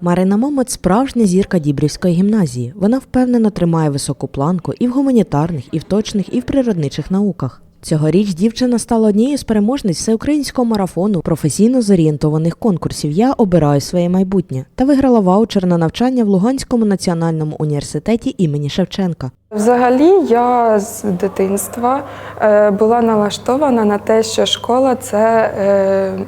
Марина Момот справжня зірка Дібрівської гімназії. Вона впевнено тримає високу планку і в гуманітарних, і в точних, і в природничих науках. Цьогоріч дівчина стала однією з переможниць всеукраїнського марафону професійно зорієнтованих конкурсів Я обираю своє майбутнє та виграла ваучер на навчання в Луганському національному університеті імені Шевченка. Взагалі, я з дитинства е, була налаштована на те, що школа це е,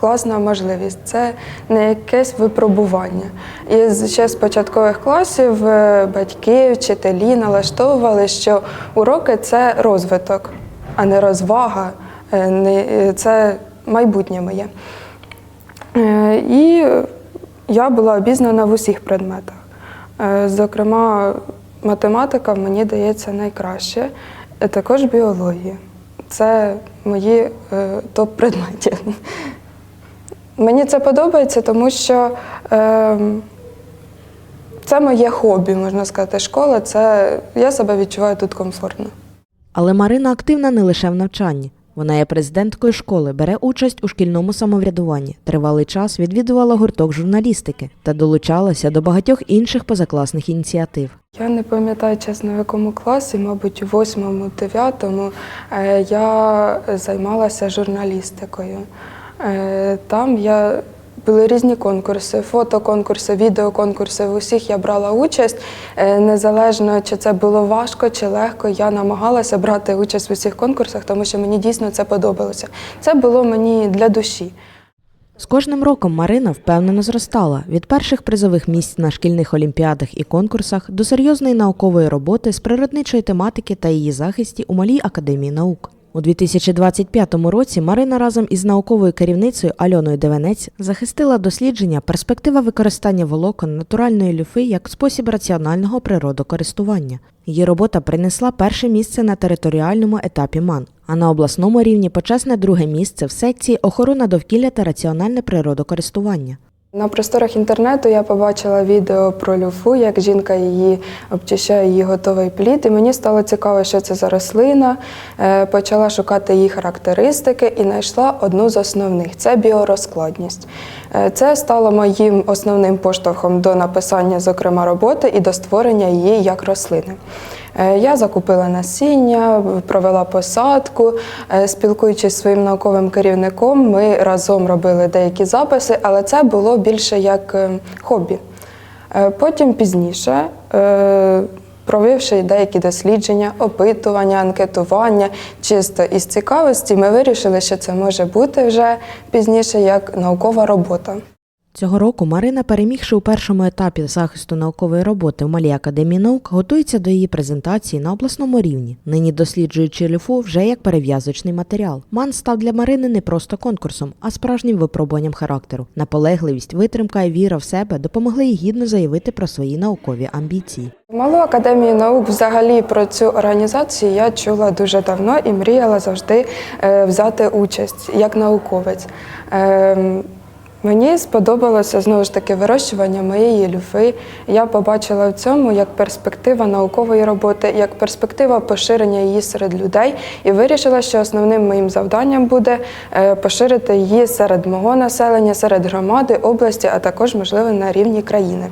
класна можливість, це не якесь випробування. І ще з початкових класів е, батьки, вчителі налаштовували, що уроки це розвиток, а не розвага, е, е, це майбутнє моє. І я була обізнана в усіх предметах. Зокрема, математика мені дається найкраще, також біологія. Це мої топ-предмети. Мені це подобається, тому що е, це моє хобі, можна сказати. Школа це я себе відчуваю тут комфортно. Але Марина активна не лише в навчанні. Вона є президенткою школи, бере участь у шкільному самоврядуванні. Тривалий час відвідувала гурток журналістики та долучалася до багатьох інших позакласних ініціатив. Я не пам'ятаю чесно, в якому класі, мабуть, у восьмому, дев'ятому е, я займалася журналістикою. Е, Там я були різні конкурси, фотоконкурси, відеоконкурси. В усіх я брала участь. Е, Незалежно чи це було важко чи легко, я намагалася брати участь в усіх конкурсах, тому що мені дійсно це подобалося. Це було мені для душі. З кожним роком Марина впевнено зростала від перших призових місць на шкільних олімпіадах і конкурсах до серйозної наукової роботи з природничої тематики та її захисті у Малій академії наук. У 2025 році Марина разом із науковою керівницею Альоною Девенець захистила дослідження перспектива використання волокон натуральної люфи як спосіб раціонального природокористування. Її робота принесла перше місце на територіальному етапі МАН, а на обласному рівні почесне друге місце в секції охорона довкілля та раціональне природокористування. На просторах інтернету я побачила відео про люфу, як жінка її обчищає її готовий плід. І мені стало цікаво, що це за рослина. Е, Почала шукати її характеристики і знайшла одну з основних це біорозкладність. Е, Це стало моїм основним поштовхом до написання, зокрема, роботи і до створення її як рослини. Е, Я закупила насіння, провела посадку. Е, Спілкуючись зі своїм науковим керівником, ми разом робили деякі записи, але це було більше як е, хобі. Потім пізніше, провівши деякі дослідження, опитування, анкетування, чисто із цікавості, ми вирішили, що це може бути вже пізніше як наукова робота. Цього року Марина, перемігши у першому етапі захисту наукової роботи в Малій академії наук, готується до її презентації на обласному рівні. Нині досліджуючи люфу вже як перев'язочний матеріал. Ман став для Марини не просто конкурсом, а справжнім випробуванням характеру. Наполегливість, витримка і віра в себе допомогли їй гідно заявити про свої наукові амбіції. Малу академію наук взагалі про цю організацію я чула дуже давно і мріяла завжди е, взяти участь як науковець. Мені сподобалося знову ж таки вирощування моєї люфи. Я побачила в цьому як перспектива наукової роботи, як перспектива поширення її серед людей, і вирішила, що основним моїм завданням буде е, поширити її серед мого населення, серед громади, області, а також можливо на рівні країни.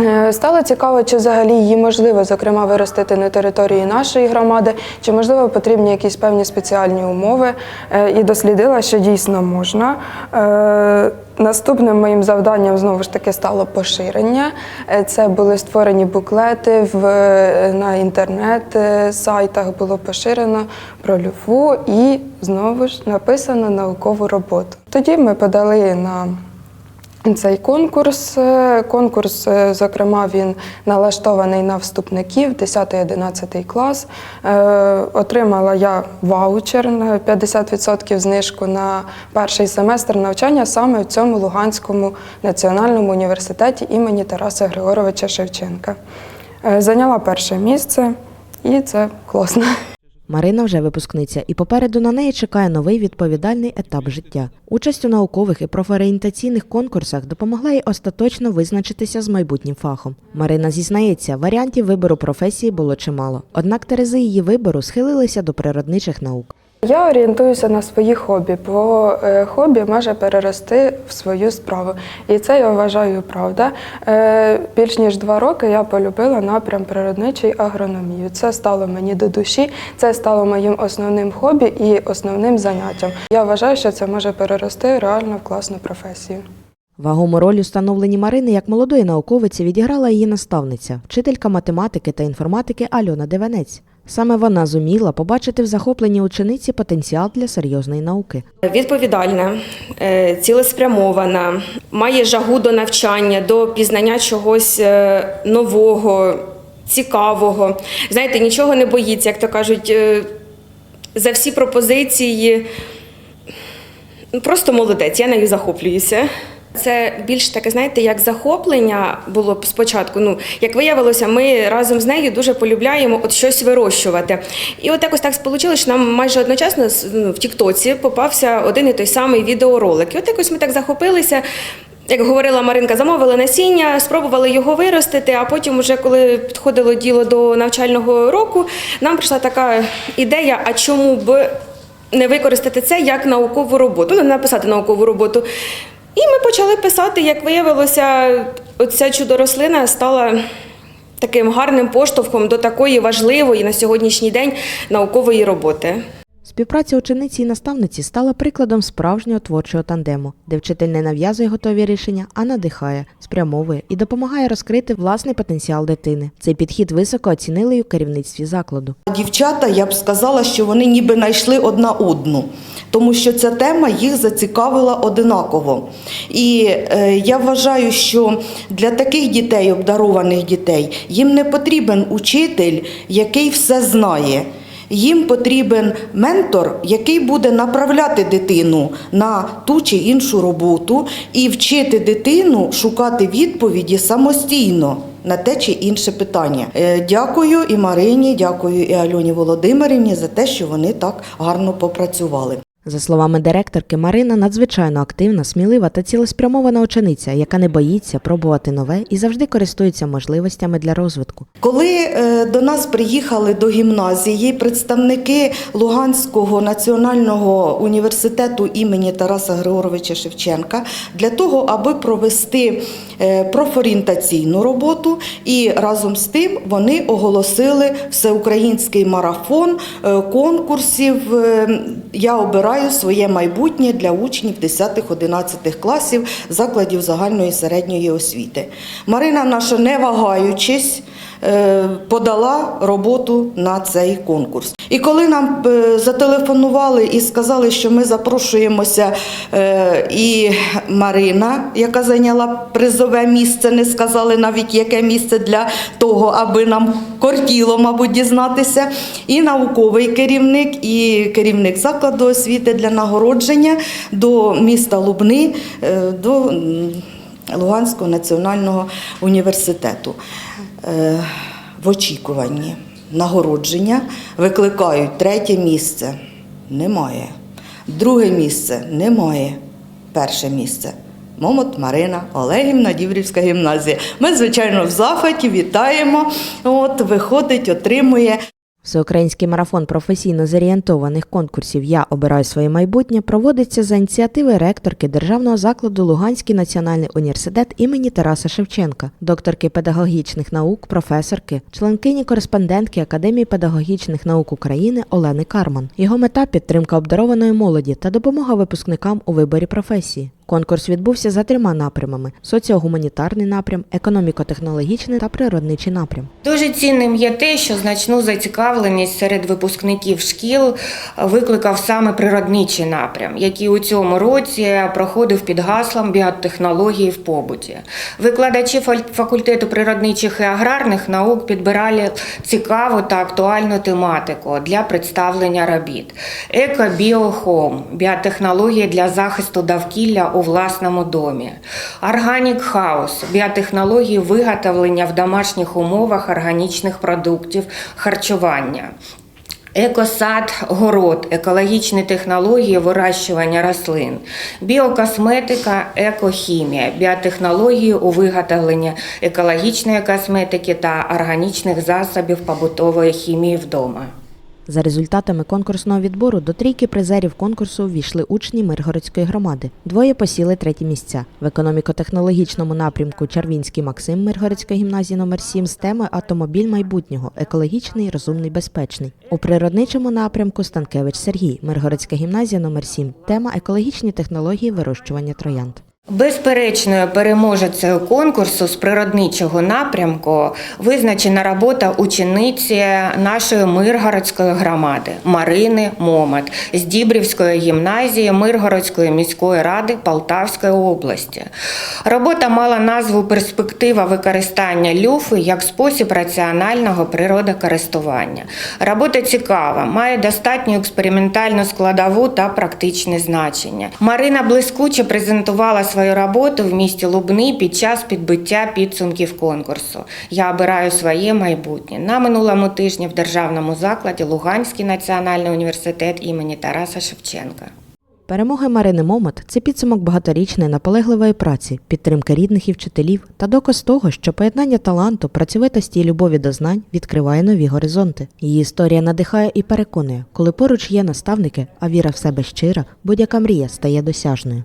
Е, Стало цікаво, чи взагалі її можливо, зокрема, виростити на території нашої громади, чи можливо потрібні якісь певні спеціальні умови, Е, і дослідила, що дійсно можна. Е, Наступним моїм завданням знову ж таки стало поширення. Це були створені буклети в, на інтернет-сайтах, було поширено про люфу і знову ж написано наукову роботу. Тоді ми подали на цей конкурс. Е, Конкурс, е, зокрема, він налаштований на вступників 10-11 клас. Е, Отримала я ваучер на 50% знижку на перший семестр навчання саме в цьому Луганському національному університеті імені Тараса Григоровича Шевченка. Зайняла перше місце, і це класно. Марина вже випускниця, і попереду на неї чекає новий відповідальний етап життя. Участь у наукових і профорієнтаційних конкурсах допомогла їй остаточно визначитися з майбутнім фахом. Марина зізнається, варіантів вибору професії було чимало. Однак терези її вибору схилилися до природничих наук. Я орієнтуюся на свої хобі, бо е, хобі може перерости в свою справу. І це я вважаю правда. Е, Більш ніж два роки я полюбила напрям природничої агрономії. Це стало мені до душі, це стало моїм основним хобі і основним заняттям. Я вважаю, що це може перерости реально в класну професію. Вагому роль у Марини як молодої науковиці відіграла її наставниця, вчителька математики та інформатики Альона Девенець. Саме вона зуміла побачити в захопленні учениці потенціал для серйозної науки. Відповідальна, е, цілеспрямована, має жагу до навчання, до пізнання чогось е, нового, цікавого. Знаєте, нічого не боїться, як то кажуть, е, за всі пропозиції. Ну, Просто молодець, я нею захоплююся. Це більш таке, знаєте, як захоплення було б спочатку. Ну, як виявилося, ми разом з нею дуже полюбляємо от щось вирощувати. І от якось так вийшло, що нам майже одночасно ну, в Тіктоці попався один і той самий відеоролик. І от якось ми так захопилися. Як говорила Маринка, замовили насіння, спробували його виростити, а потім, уже коли підходило діло до навчального року, нам прийшла така ідея, а чому б не використати це як наукову роботу, ну, написати наукову роботу. І ми почали писати, як виявилося, оця чудо-рослина стала таким гарним поштовхом до такої важливої на сьогоднішній день наукової роботи. Співпраця учениці і наставниці стала прикладом справжнього творчого тандему, де вчитель не нав'язує готові рішення, а надихає, спрямовує і допомагає розкрити власний потенціал дитини. Цей підхід високо оцінили й у керівництві закладу. Дівчата, я б сказала, що вони ніби знайшли одна одну, тому що ця тема їх зацікавила одинаково. І е, я вважаю, що для таких дітей, обдарованих дітей, їм не потрібен учитель, який все знає. Їм потрібен ментор, який буде направляти дитину на ту чи іншу роботу і вчити дитину шукати відповіді самостійно на те чи інше питання. Е, Дякую і Марині, дякую і Альоні Володимирівні за те, що вони так гарно попрацювали. За словами директорки, Марина надзвичайно активна, смілива та цілеспрямована учениця, яка не боїться пробувати нове і завжди користується можливостями для розвитку. Коли е, до нас приїхали до гімназії представники Луганського національного університету імені Тараса Григоровича Шевченка для того, аби провести е, профорієнтаційну роботу, і разом з тим вони оголосили всеукраїнський марафон е, конкурсів. Я обираю своє майбутнє для учнів 10-11 класів закладів загальної середньої освіти. Марина наша, не вагаючись, е, подала роботу на цей конкурс. І коли нам е, зателефонували і сказали, що ми запрошуємося, е, і Марина, яка зайняла призове місце, не сказали навіть яке місце для того, аби нам кортіло, мабуть, дізнатися, і науковий керівник, і керівник закладу освіти для нагородження до міста Лубни, е, до Луганського національного університету. Е, В очікуванні нагородження викликають третє місце. Немає. Друге місце немає. Перше місце. Момот Марина Олегівна, Діврівська гімназія. Ми, звичайно, в захваті вітаємо. От, виходить, отримує. Всеукраїнський марафон професійно зорієнтованих конкурсів Я обираю своє майбутнє проводиться за ініціативи ректорки державного закладу Луганський національний університет імені Тараса Шевченка, докторки педагогічних наук, професорки, членкині кореспондентки Академії педагогічних наук України Олени Карман. Його мета підтримка обдарованої молоді та допомога випускникам у виборі професії. Конкурс відбувся за трьома напрямами: соціогуманітарний напрям, економіко-технологічний та природничий напрям. Дуже цінним є те, що значну зацікавленість серед випускників шкіл викликав саме природничий напрям, який у цьому році проходив під гаслом біотехнології в побуті. Викладачі факультету природничих і аграрних наук підбирали цікаву та актуальну тематику для представлення робіт. Еко-біохом біотехнології для захисту довкілля у власному домі. Органік хаус біотехнології виготовлення в домашніх умовах органічних продуктів харчування. Екосад, город, екологічні технології вирощування рослин, біокосметика, екохімія, біотехнології у виготовленні екологічної косметики та органічних засобів побутової хімії вдома. За результатами конкурсного відбору до трійки призерів конкурсу ввійшли учні Миргородської громади. Двоє посіли треті місця. В економіко-технологічному напрямку Червінський Максим Миргородської гімназії номер 7 з теми Автомобіль майбутнього екологічний, розумний, безпечний. У природничому напрямку Станкевич Сергій, Миргородська гімназія номер 7 Тема екологічні технології вирощування троянд. Безперечною переможецею конкурсу з природничого напрямку визначена робота учениці нашої Миргородської громади Марини Момат з Дібрівської гімназії Миргородської міської ради Полтавської області. Робота мала назву Перспектива використання люфи як спосіб раціонального природокористування. Робота цікава, має достатню експериментальну складову та практичне значення. Марина блискуче презентувала свою роботу в місті Лубни під час підбиття підсумків конкурсу. Я обираю своє майбутнє на минулому тижні в державному закладі Луганський національний університет імені Тараса Шевченка. Перемоги Марини Момот це підсумок багаторічної наполегливої праці, підтримки рідних і вчителів та доказ того, що поєднання таланту, працьовитості і любові до знань відкриває нові горизонти. Її історія надихає і переконує, коли поруч є наставники, а віра в себе щира, будь-яка мрія стає досяжною.